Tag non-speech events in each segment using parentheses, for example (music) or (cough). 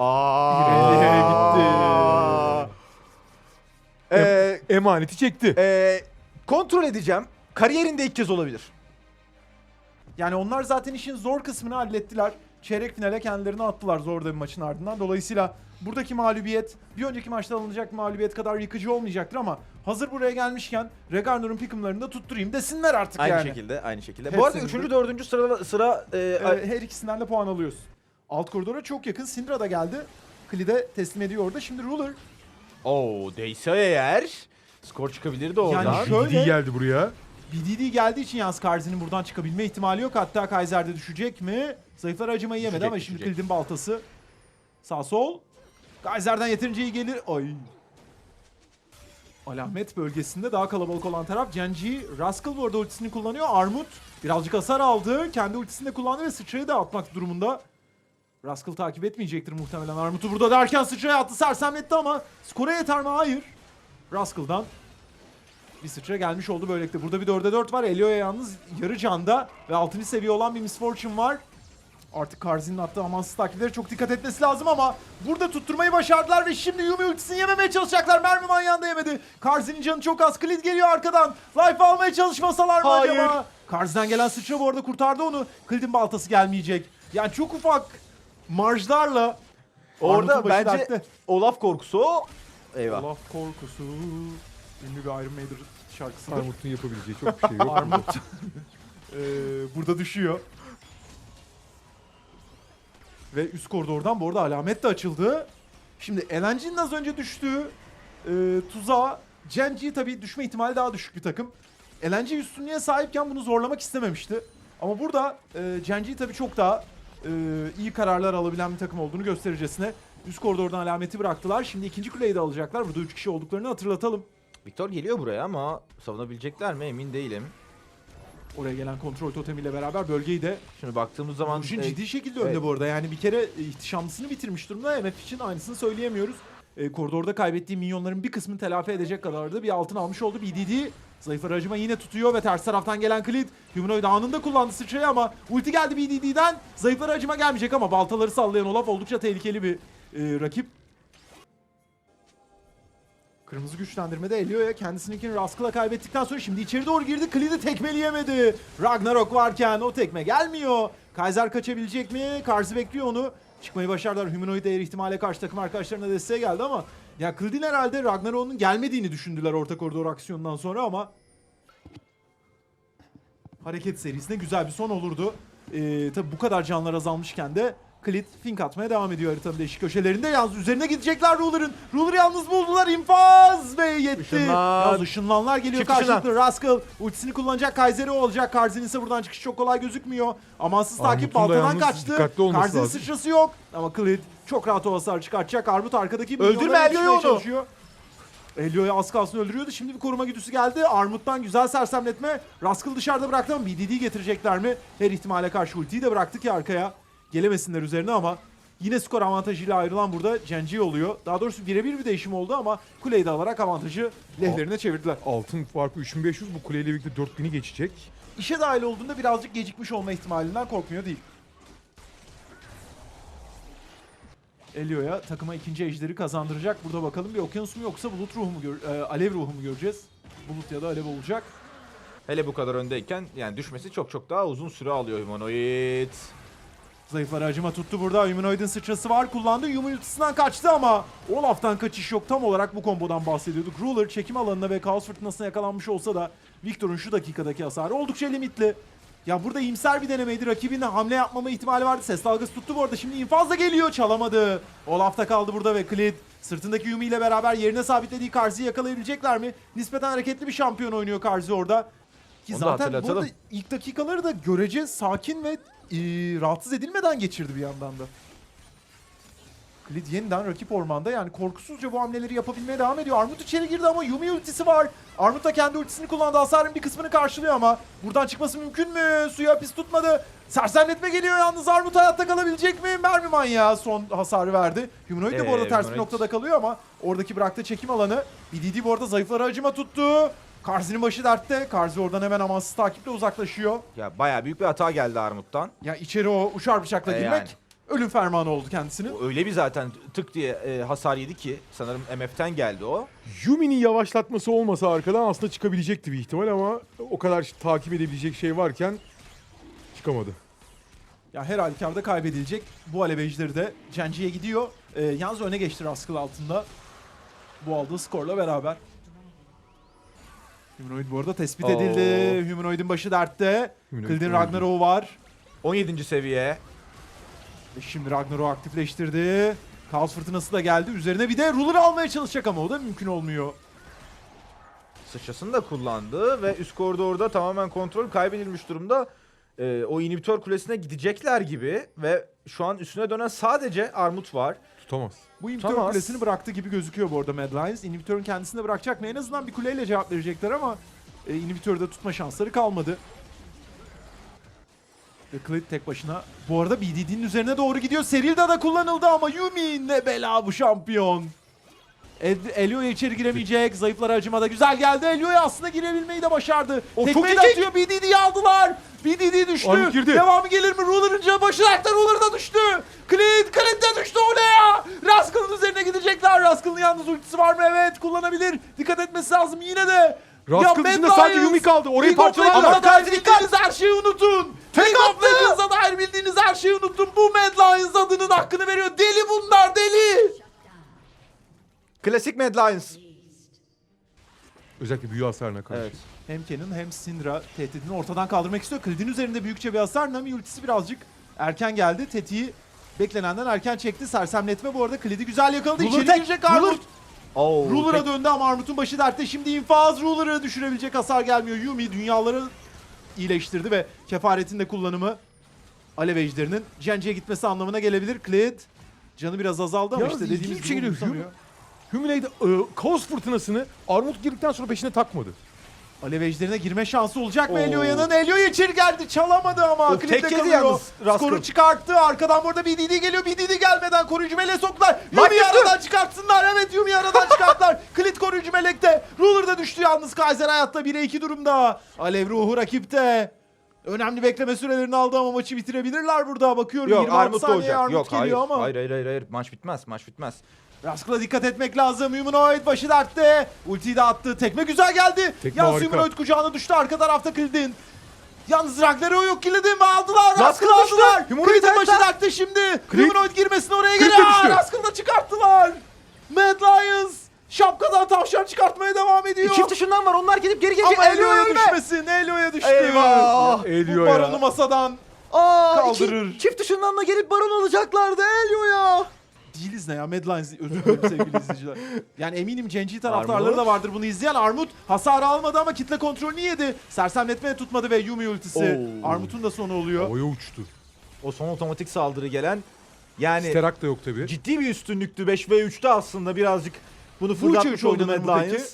Aa. İrelia'ya gitti. Ee, Emaneti çekti. ee, kontrol edeceğim. Kariyerinde ilk kez olabilir. Yani onlar zaten işin zor kısmını hallettiler. Çeyrek finale kendilerini attılar zor da bir maçın ardından. Dolayısıyla buradaki mağlubiyet bir önceki maçta alınacak mağlubiyet kadar yıkıcı olmayacaktır ama hazır buraya gelmişken Regarnor'un pick'ımlarını da tutturayım desinler artık Aynı yani. şekilde, aynı şekilde. Bu arada de- 3. 4. sırada sıra e, Ee, her ikisinden de puan alıyorsun. Alt koridora çok yakın. Syndra da geldi. Klide teslim ediyor orada. Şimdi Ruler Oo, değse eğer skor çıkabilirdi oradan. Yani şöyle- BDD geldi buraya. BDD geldiği için yalnız Karzi'nin buradan çıkabilme ihtimali yok. Hatta Kaiser'de düşecek mi? Zayıflar acımayı yemedi Düşecek, ama şimdi düşecek. Klid'in baltası. Sağ sol. Kaiser'den yeterince iyi gelir. Ay. Alamet bölgesinde daha kalabalık olan taraf Genji. Rascal bu arada ultisini kullanıyor. Armut birazcık hasar aldı. Kendi ultisini de kullandı ve sıçrayı da atmak durumunda. Rascal takip etmeyecektir muhtemelen. Armut'u burada derken sıçraya attı. Sersemletti ama skora yeter mi? Hayır. Rascal'dan bir sıçra gelmiş oldu böylelikle. Burada bir 4'e 4 var. Elio'ya yalnız yarı canda ve 6. seviye olan bir Misfortune var. Artık Karzi'nin attığı amansız takipleri çok dikkat etmesi lazım ama burada tutturmayı başardılar ve şimdi Yumi ultisini yememeye çalışacaklar. Mermi manyağında yemedi. Karzi'nin canı çok az. Klid geliyor arkadan. Life almaya çalışmasalar mı Hayır. acaba? Karzi'den gelen sıçra bu arada kurtardı onu. Klid'in baltası gelmeyecek. Yani çok ufak marjlarla Orada Armut'un başı bence dertte. Olaf korkusu o. Eyvah. Olaf korkusu. Ünlü bir Iron Maiden şarkısıdır. Armut'un yapabileceği çok bir şey yok. Armut (laughs) Ee, burada düşüyor. Ve üst koridordan bu arada alamet de açıldı. Şimdi LNG'nin az önce düştüğü e, tuzağa Genji tabii düşme ihtimali daha düşük bir takım. LNG üstünlüğe sahipken bunu zorlamak istememişti. Ama burada e, Genji tabii çok daha e, iyi kararlar alabilen bir takım olduğunu göstericesine üst koridordan alameti bıraktılar. Şimdi ikinci kuleyi de alacaklar. Burada 3 kişi olduklarını hatırlatalım. Victor geliyor buraya ama savunabilecekler mi emin değilim. Oraya gelen kontrol totemiyle beraber bölgeyi de Şimdi baktığımız zaman Rujin e, ciddi şekilde evet. önde bu arada. Yani bir kere e, ihtişamlısını bitirmiş durumda. MF için aynısını söyleyemiyoruz. E, koridorda kaybettiği minyonların bir kısmını telafi edecek kadar da bir altın almış oldu. BDD zayıf aracıma yine tutuyor ve ters taraftan gelen Clid Humanoid anında kullandı sıçrayı ama ulti geldi BDD'den. Zayıf aracıma gelmeyecek ama baltaları sallayan Olaf oldukça tehlikeli bir e, rakip. Kırmızı güçlendirmede Elio'ya kendisininkini Rascal'a kaybettikten sonra şimdi içeri doğru girdi. Klid'i tekmeleyemedi. Ragnarok varken o tekme gelmiyor. Kaiser kaçabilecek mi? Karzi bekliyor onu. Çıkmayı başardılar. Humanoid eğer ihtimale karşı takım arkadaşlarına desteğe geldi ama ya Klid'in herhalde Ragnarok'un gelmediğini düşündüler orta koridor aksiyonundan sonra ama hareket serisine güzel bir son olurdu. Ee, tabi bu kadar canlar azalmışken de Klit fink atmaya devam ediyor haritanın değişik köşelerinde. Yalnız üzerine gidecekler Ruler'ın. Ruler'ı yalnız buldular. infaz ve yetti. Işınlan. Yalnız ışınlanlar geliyor Çık karşılıklı. Rascal ultisini kullanacak. Kaiser'i olacak. Karzi'nin ise buradan çıkış çok kolay gözükmüyor. Amansız takip Armut'un da baltadan kaçtı. lazım. sıçrası yok. Ama Klit çok rahat o hasar çıkartacak. Armut arkadaki Öldürme Elio'yu onu. çalışıyor. Elio'ya az kalsın öldürüyordu. Şimdi bir koruma güdüsü geldi. Armut'tan güzel sersemletme. Rascal dışarıda bıraktı ama BDD getirecekler mi? Her ihtimale karşı ultiyi de bıraktı ki arkaya. Gelemesinler üzerine ama yine skor avantajıyla ayrılan burada Genji oluyor. Daha doğrusu birebir bir değişim oldu ama kuleyi de alarak avantajı lehlerine çevirdiler. Altın farkı 3500 bu kuleyle birlikte 4000'i geçecek. İşe dahil olduğunda birazcık gecikmiş olma ihtimalinden korkmuyor değil. Elio'ya takıma ikinci ejderi kazandıracak. Burada bakalım bir okyanus mu yoksa bulut ruhu mu gör- e, alev ruhu mu göreceğiz? Bulut ya da alev olacak. hele bu kadar öndeyken yani düşmesi çok çok daha uzun süre alıyor Humanoid. Zayıfları acıma tuttu burada. Humanoid'in sıçrası var. Kullandı. Ultisinden kaçtı ama Olaf'tan kaçış yok. Tam olarak bu kombodan bahsediyorduk. Ruler çekim alanına ve kaos fırtınasına yakalanmış olsa da Victor'un şu dakikadaki hasarı oldukça limitli. Ya burada iyimser bir denemeydi. Rakibinin hamle yapmama ihtimali vardı. Ses dalgası tuttu bu arada. Şimdi infaz da geliyor. Çalamadı. Olaf da kaldı burada ve Klid sırtındaki Yumi ile beraber yerine sabitlediği Karzi'yi yakalayabilecekler mi? Nispeten hareketli bir şampiyon oynuyor Karzi orada. Ki Onu zaten bu hatırlatalım. arada ilk dakikaları da görece sakin ve e, rahatsız edilmeden geçirdi bir yandan da. Klid yeniden rakip ormanda yani korkusuzca bu hamleleri yapabilmeye devam ediyor. Armut içeri girdi ama Yumi ultisi var. Armut da kendi ultisini kullandı. Hasarın bir kısmını karşılıyor ama buradan çıkması mümkün mü? Suya pis tutmadı. Sersemletme geliyor yalnız. Armut hayatta kalabilecek mi? Mermi manyağı son hasarı verdi. Humanoid de bu arada Ee, ters bir noktada kalıyor ama oradaki bıraktığı çekim alanı. BDD bu arada zayıflara acıma tuttu. Karzi'nin başı dertte. Karzi oradan hemen amansız takiple uzaklaşıyor. Ya bayağı büyük bir hata geldi Armut'tan. Ya içeri o uçar bıçakla E girmek yani. ölüm fermanı oldu kendisinin. O Öyle bir zaten tık diye e, hasar yedi ki sanırım MF'ten geldi o. Yumi'nin yavaşlatması olmasa arkadan aslında çıkabilecekti bir ihtimal ama o kadar takip edebilecek şey varken çıkamadı. Ya her halükarda kaybedilecek. Bu alev ejderi de Genji'ye gidiyor. Ee, yalnız öne geçti Rascal altında. Bu aldığı skorla beraber. Humanoid bu arada tespit Oo. edildi. Humanoid'in başı dertte. Humanoid Kildin. Ragnarok'u var. 17. seviye. Ve şimdi Ragnarok'u aktifleştirdi. Kaos fırtınası da geldi. Üzerine bir de ruler almaya çalışacak ama o da mümkün olmuyor. Sıçrasını da kullandı ve üst koridorda tamamen kontrol kaybedilmiş durumda. E, o inhibitör kulesine gidecekler gibi ve şu an üstüne dönen sadece Armut var. Tutamaz. Bu inhibitör Tutamaz. kulesini bıraktı gibi gözüküyor bu arada Mad Lions. İnhibitörün kendisini de bırakacak mı? En azından bir kuleyle cevap verecekler ama e, inhibitörü de tutma şansları kalmadı. Ve Clid tek başına. Bu arada BDD'nin üzerine doğru gidiyor. Serilda da kullanıldı ama Yumi ne bela bu şampiyon. Ed- Elio'ya içeri giremeyecek. Zayıflara acımada güzel geldi. Elio'ya aslında girebilmeyi de başardı. O Tekmeyi de iyi. atıyor. BDD'yi aldılar. BDD düştü. Armut girdi. Devamı gelir mi? Ruler'ın başı dertte. Ruler da düştü. Clint, Clint de düştü o ne ya? Rascal'ın üzerine gidecekler. Rascal'ın yalnız ultisi var mı? Evet kullanabilir. Dikkat etmesi lazım yine de. Rascal dışında sadece Yumi kaldı. Orayı parçalarlar. Legends'a dair bildiğiniz her şeyi unutun. League of. Legends'a dair bildiğiniz her şeyi unutun. Bu Mad Lions adının hakkını veriyor. Deli bunlar deli. Klasik Mad Lions. Özellikle büyü hasarına karşı. Evet. Hem Kenan hem Syndra tehdidini ortadan kaldırmak istiyor. Klid'in üzerinde büyükçe bir hasar. Nami ultisi birazcık erken geldi. Tetiği beklenenden erken çekti. Sersemletme bu arada Klid'i güzel yakaladı. Ruler İçeri tek, girecek Ruler. Armut. Oo, Ruler'a tek- döndü ama Armut'un başı dertte. Şimdi infaz Ruler'ı düşürebilecek hasar gelmiyor. Yumi dünyaları iyileştirdi ve kefaretin de kullanımı Alev Ejder'inin Genji'ye gitmesi anlamına gelebilir. Klid canı biraz azaldı ama Yalnız işte dediğimiz gibi Humilade e, kaos fırtınasını Armut girdikten sonra peşine takmadı. Alev Ejder'ine girme şansı olacak mı Oo. Elioya'nın? Elioya içeri geldi. Çalamadı ama. Of, Klip'te tek yedi kalıyor. yalnız. Skoru çıkarttı. Arkadan burada BDD geliyor. BDD gelmeden koruyucu meleğe soktular. Yumi'yi düştü. aradan çıkartsınlar. Evet Yumi'yi aradan (laughs) çıkarttılar. Klit koruyucu melekte. Ruler da düştü yalnız. Kaiser hayatta 1'e 2 durumda. Alev ruhu rakipte. Önemli bekleme sürelerini aldı ama maçı bitirebilirler burada. Bakıyorum Yok 26 Armut da saniye olacak. Armut Yok hayır. geliyor ama. hayır. Hayır hayır hayır. Maç bitmez. Maç bitmez. Rascal'a dikkat etmek lazım. Humanoid başı dertte. Ultiyi de attı. Tekme güzel geldi. Tekme Yalnız harika. Humanoid kucağına düştü. Arka tarafta Kilidin. Yalnız Ragnarok'u yok Kilidin ve aldılar. Düştü. aldılar. Humanoid Kilidin başı dertte şimdi. Creed- Humanoid girmesin oraya düştü. Rascal'ı da çıkarttılar. Mad Lions şapkadan tavşan çıkartmaya devam ediyor. Çift ışından var. Onlar gidip geri gelecek. Ama Elio'ya düşmesin. Elio'ya düştü. Eyvah. Elio Bu baronu masadan Aa, Kaldırır. iki- çift ışınlanla gelip baron alacaklardı Elio ya. Değiliz ne ya Mad Lions özür dilerim sevgili izleyiciler. Yani eminim Cenci taraftarları Armut. da vardır bunu izleyen. Armut hasarı almadı ama kitle kontrolünü yedi. Sersemletmeye tutmadı ve Yumi ultisi. Oo. Armut'un da sonu oluyor. Havaya uçtu. O son otomatik saldırı gelen yani Sterak da yok tabi. ciddi bir üstünlüktü 5 ve 3'te aslında birazcık bunu Bu üçe fırlatmış üç oldu oynanır Mad mı peki? Lions.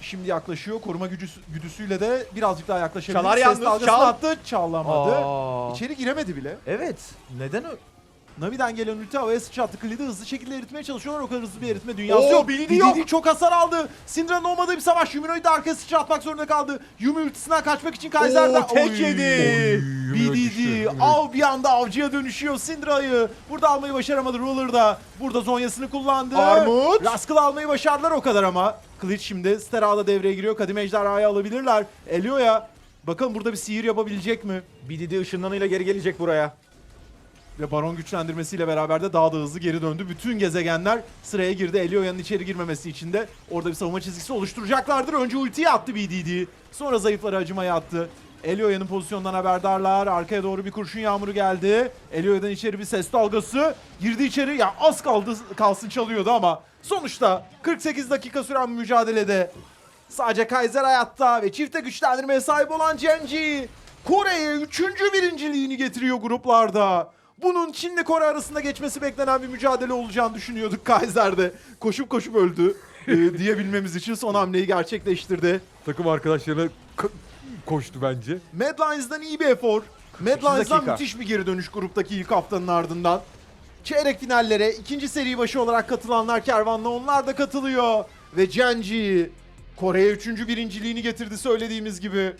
Şimdi yaklaşıyor. Koruma gücüsü, güdüsüyle de birazcık daha yaklaşabilir. Çalar Ses yalnız, dalgasını çal. attı. Çalamadı. Aa. İçeri giremedi bile. Evet. Neden ö- Navi'den gelen ulti havaya sıçrattı. Klid'i hızlı şekilde eritmeye çalışıyorlar. O kadar hızlı bir eritme dünyası Oo, yok. BDD yok. çok hasar aldı. Syndra'nın olmadığı bir savaş. Humanoid de arkaya sıçratmak zorunda kaldı. Yumi ultisinden kaçmak için Kaiser'den... Oo, tek yedi. BDD av bir anda avcıya dönüşüyor Syndra'yı. Burada almayı başaramadı Ruler da. Burada zonyasını kullandı. Armut. Rascal almayı başardılar o kadar ama. Kılıç şimdi Stera'da devreye giriyor. Kadim Ejderha'yı alabilirler. Elio'ya bakalım burada bir sihir yapabilecek mi? BDD ışınlanıyla geri gelecek buraya. Ve Baron güçlendirmesiyle beraber de daha da hızlı geri döndü. Bütün gezegenler sıraya girdi. Elioya'nın içeri girmemesi için de orada bir savunma çizgisi oluşturacaklardır. Önce ultiyi attı BDD. Sonra zayıflara acımaya attı. Elioya'nın pozisyondan haberdarlar. Arkaya doğru bir kurşun yağmuru geldi. Elioya'dan içeri bir ses dalgası. Girdi içeri. Ya az kaldı kalsın çalıyordu ama sonuçta 48 dakika süren mücadelede Sadece Kaiser hayatta ve çifte güçlendirmeye sahip olan Genji Kore'ye 3. birinciliğini getiriyor gruplarda. Bunun Çin'le Kore arasında geçmesi beklenen bir mücadele olacağını düşünüyorduk Kaiser'de. Koşup koşup öldü (laughs) e, diyebilmemiz için son hamleyi gerçekleştirdi. Takım arkadaşlarına koştu bence. Mad Lions'dan iyi bir efor. Mad 42 Lions'dan dakika. müthiş bir geri dönüş gruptaki ilk haftanın ardından. Çeyrek finallere ikinci seri başı olarak katılanlar kervanla onlar da katılıyor. Ve Genji Kore'ye üçüncü birinciliğini getirdi söylediğimiz gibi.